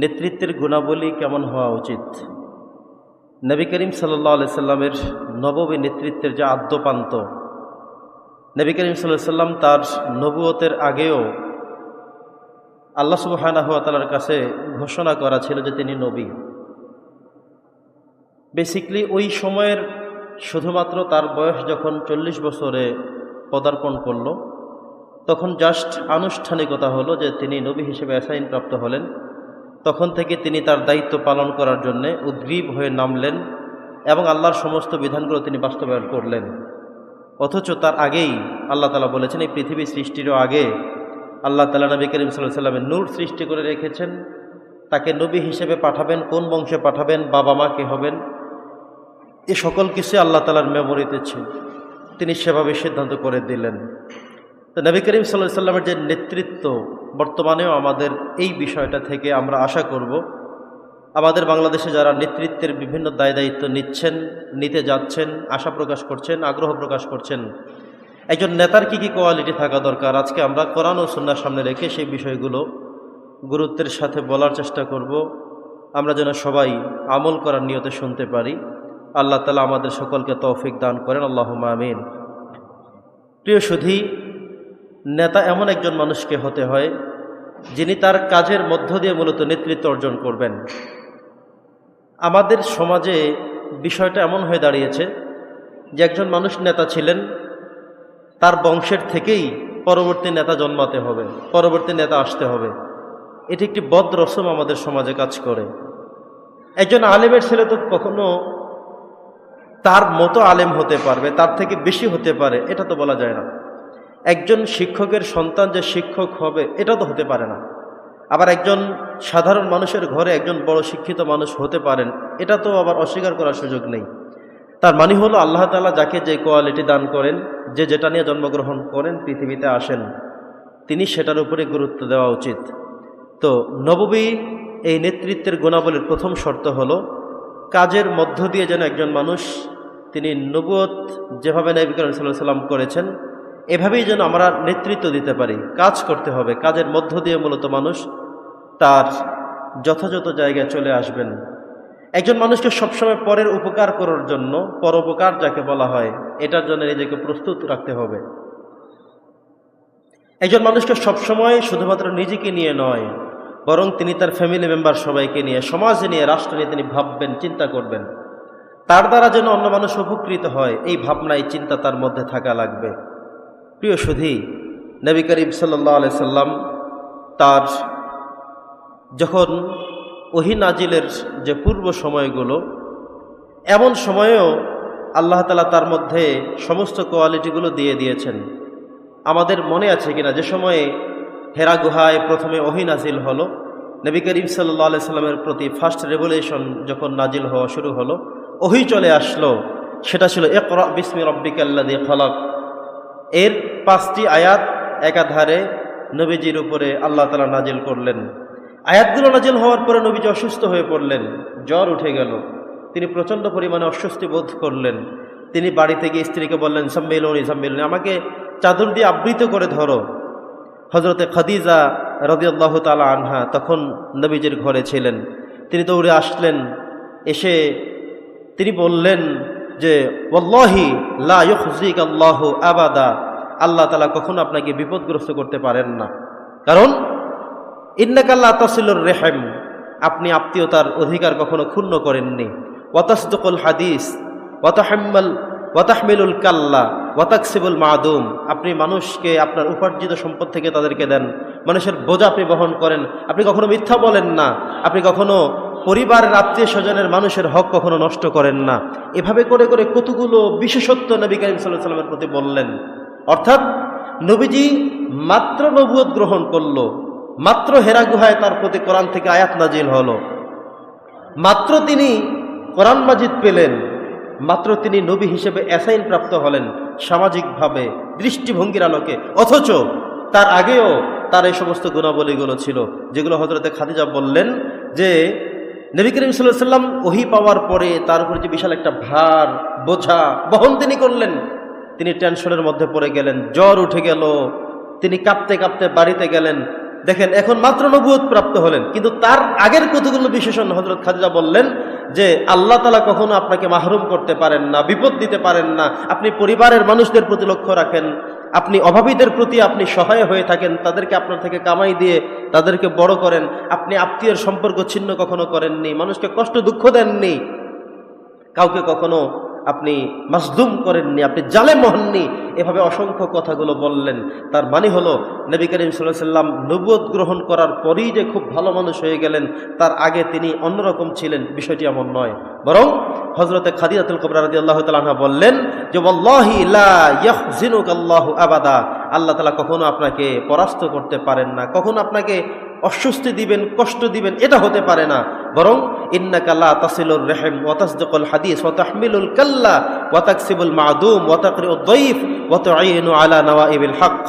নেতৃত্বের গুণাবলী কেমন হওয়া উচিত? নবী করিম সাল্লাহ আলি সাল্লামের নবমী নেতৃত্বের যে আদ্যপান্ত, নবী করিম সাল্লাহ সাল্লাম তার নবুয়তের আগেও আল্লাহ তালার কাছে ঘোষণা করা ছিল যে তিনি নবী। বেসিকলি ওই সময়ের শুধুমাত্র তার বয়স যখন চল্লিশ বছরে পদার্পণ করল, তখন জাস্ট আনুষ্ঠানিকতা হলো যে তিনি নবী হিসেবে অ্যাসাইন প্রাপ্ত হলেন। তখন থেকে তিনি তার দায়িত্ব পালন করার জন্যে উদ্গ্রীব হয়ে নামলেন এবং আল্লাহর সমস্ত বিধানগুলো তিনি বাস্তবায়ন করলেন। অথচ তার আগেই আল্লাহ তালা বলেছেন, এই পৃথিবী সৃষ্টিরও আগে আল্লাহ তালা নবী করিম সাল্লাহ সাল্লামের নূর সৃষ্টি করে রেখেছেন। তাকে নবী হিসেবে পাঠাবেন, কোন বংশে পাঠাবেন, বাবা মা কে হবেন, এ সকল কিছু আল্লাহ তালার মেমোরিতে ছিল। তিনি সেভাবে সিদ্ধান্ত করে দিলেন। তো নবী করিম সাল্লাহ সাল্লামের যে নেতৃত্ব, বর্তমানেও আমাদের এই বিষয়টা থেকে আমরা আশা করব, আমাদের বাংলাদেশে যারা নেতৃত্বের বিভিন্ন দায় দায়িত্ব নিচ্ছেন, নিতে যাচ্ছেন, আশা প্রকাশ করছেন, আগ্রহ প্রকাশ করছেন, একজন নেতার কি কি কোয়ালিটি থাকা দরকার আজকে আমরা কোরআন ও সন্ন্যার সামনে রেখে সেই বিষয়গুলো গুরুত্বের সাথে বলার চেষ্টা করব। আমরা যেন সবাই আমল করার নিয়তে শুনতে পারি। আল্লাহ তালা আমাদের সকলকে তৌফিক দান করেন। আল্লাহ আমিন। প্রিয় সুধী নেতা এমন একজন মানুষকে হতে হয়, যিনি তার কাজের মধ্য দিয়ে মূলত নেতৃত্ব অর্জন করবেন। আমাদের সমাজে বিষয়টা এমন হয়ে দাঁড়িয়েছে যে একজন মানুষ নেতা ছিলেন, তার বংশের থেকেই পরবর্তী নেতা জন্মাতে হবে, পরবর্তী নেতা আসতে হবে। এটি একটি বদ রসম আমাদের সমাজে কাজ করে। একজন আলেমের ছেলে তো কখনো তার মতো আলেম হতে পারবে, তার থেকে বেশি হতে পারে, এটা তো বলা যায় না। একজন শিক্ষকের সন্তান যে শিক্ষক হবে, এটা তো হতে পারে না। আবার একজন সাধারণ মানুষের ঘরে একজন বড় শিক্ষিত মানুষ হতে পারেন, এটা তো আবার অস্বীকার করার সুযোগ নেই। তার মানে হলো আল্লাহ তালা যাকে যে কোয়ালিটি দান করেন, যে যেটা নিয়ে জন্মগ্রহণ করেন, পৃথিবীতে আসেন, তিনি সেটার উপরে গুরুত্ব দেওয়া উচিত। তো নববী এই নেতৃত্বের গুণাবলীর প্রথম শর্ত হলো, কাজের মধ্য দিয়ে যেন একজন মানুষ, তিনি নবুয়ত যেভাবে নবী করিম সাল্লাহ সাল্লাম করেছেন এভাবেই যেন আমরা নেতৃত্ব দিতে পারি, কাজ করতে হবে। কাজের মধ্য দিয়ে মূলত মানুষ তার যথাযথ জায়গায় চলে আসবেন। একজন মানুষকে সবসময় পরের উপকার করার জন্য পরোপকার যাকে বলা হয়, এটার জন্য নিজেকে প্রস্তুত রাখতে হবে। একজন মানুষকে সবসময় শুধুমাত্র নিজেকে নিয়ে নয়, বরং তিনি তার ফ্যামিলি মেম্বার সবাইকে নিয়ে, সমাজ নিয়ে, রাষ্ট্র নিয়ে তিনি ভাববেন, চিন্তা করবেন। তার দ্বারা যেন অন্য মানুষ উপকৃত হয়, এই ভাবনা, এই চিন্তা তার মধ্যে থাকা লাগবে। প্রিয় সুধী, নবী করিম আলাই সাল্লাম তার যখন ওহি নাজিলের যে পূর্ব সময়গুলো, এমন সময়েও আল্লাহ তালা তার মধ্যে সমস্ত কোয়ালিটিগুলো দিয়ে দিয়েছেন। আমাদের মনে আছে কিনা, যে সময়ে হেরা গুহায় প্রথমে ওহি নাজিল হলো, নবী করিম সাল্লাহ আলাই সাল্লামের প্রতি ফার্স্ট রেভুলেশন যখন নাজিল হওয়া শুরু হলো, ওহি চলে আসলো, সেটা ছিল একরা বিসমি রব্বিকাল্লাদি খলক। এর পাঁচটি আয়াত একাধারে নবীজির উপরে আল্লাহ তালা নাজিল করলেন। আয়াতগুলো নাজিল হওয়ার পরে নবীজি অসুস্থ হয়ে পড়লেন, জ্বর উঠে গেল। তিনি প্রচণ্ড পরিমাণে অস্বস্তি বোধ করলেন। তিনি বাড়িতে গিয়ে স্ত্রীকে বললেন, সম্মেলনী সম্মেলনী, আমাকে চাদর দিয়ে আবৃত করে ধরো। হজরতে খাদিজা রদিয়াল্লাহ তালা আনহা তখন নবীজির ঘরে ছিলেন। তিনি দৌড়ে আসলেন, এসে তিনি বললেন যে আবাদা আল্লাহ তালা কখনো আপনাকে বিপদগ্রস্ত করতে পারেন না। কারণ ইন্নাকাল্লা তসিলুর রেহেম আপনি আত্মীয়তার অধিকার কখনো ক্ষুণ্ণ করেননি। ওয়াতাসদুকুল হাদিস ওয়াতাহাম্মাল, ওয়াতাহমিলুল কাল্লা ওয়াতাকসিবুল মাদুম আপনি মানুষকে আপনার উপার্জিত সম্পদ থেকে তাদেরকে দেন। মানুষের বোঝা আপনি বহন করেন। আপনি কখনো মিথ্যা বলেন না। আপনি কখনো পরিবারের আত্মীয় স্বজনের মানুষের হক কখনো নষ্ট করেন না। এভাবে করে করে কতগুলো বিশেষত্ব নবী করিম সাল্লামের প্রতি বললেন। অর্থাৎ নবীজি মাত্র নবুয়ত গ্রহণ করল, মাত্র হেরা গুহায় তার প্রতি কোরআন থেকে আয়াত নাজিল হলো। মাত্র তিনি কোরআন মাজিদ পেলেন, মাত্র তিনি নবী হিসেবে অ্যাসাইন প্রাপ্ত হলেন সামাজিকভাবে, দৃষ্টিভঙ্গির আলোকে। অথচ তার আগেও তার এই সমস্ত গুণাবলীগুলো ছিল, যেগুলো হজরতে খাদিজা বললেন যে নবী করিম সাল্লাহ সাল্লাম ওহি পাওয়ার পরে তার উপরে যে বিশাল একটা ভার, বোঝা, বহন তিনি করলেন, তিনি টেনশনের মধ্যে পড়ে গেলেন, জ্বর উঠে গেল, তিনি কাঁপতে কাঁপতে বাড়িতে গেলেন। দেখেন, এখন মাত্র নবুয়ত প্রাপ্ত হলেন, কিন্তু তার আগের কতগুলো বিশেষণ হজরত খাদিজা বললেন যে আল্লাহ তালা কখনো আপনাকে মাহরুম করতে পারেন না, বিপদ দিতে পারেন না, আপনি পরিবারের মানুষদের প্রতি লক্ষ্য রাখেন। আপনি অভাবীদের প্রতি আপনি সহায় হয়ে থাকেন, তাদেরকে আপনার থেকে কামাই দিয়ে তাদেরকে বড় করেন। আপনি আত্মীয়ের সম্পর্ক ছিন্ন কখনো করেননি, মানুষকে কষ্ট দুঃখ দেননি। কাউকে কখনো আপনি মাজদুম করেননি, আপনি জালে হননি। এভাবে অসংখ্য কথাগুলো বললেন। তার মানে হলো, নবী করিম সাল্লাহ সাল্লাম নবুয়ত গ্রহণ করার পরেই যে খুব ভালো মানুষ হয়ে গেলেন, তার আগে তিনি অন্যরকম ছিলেন, বিষয়টি এমন নয়। বরং হজরতে খাদিজাতুল কবরা রাদি আল্লাহ তালা বললেন যে বল্লাহি আল্লাহু আবাদা। আল্লাহ তালা কখনো আপনাকে পরাস্ত করতে পারেন না, কখনো আপনাকে অস্বস্তি দিবেন, কষ্ট দিবেন, এটা হতে পারে না। বরং ইন্নাকাল্লা তাসিলুর রেহেম ওয়াতাসদুল হাদিস ওয়া তাহমিলুল কাল্লা ওয়া তাকসিবুল মাদুম ওয়া তাকরিউদ দাইফ ওয়া তুঈনু আলা নওয়াইবিল হক।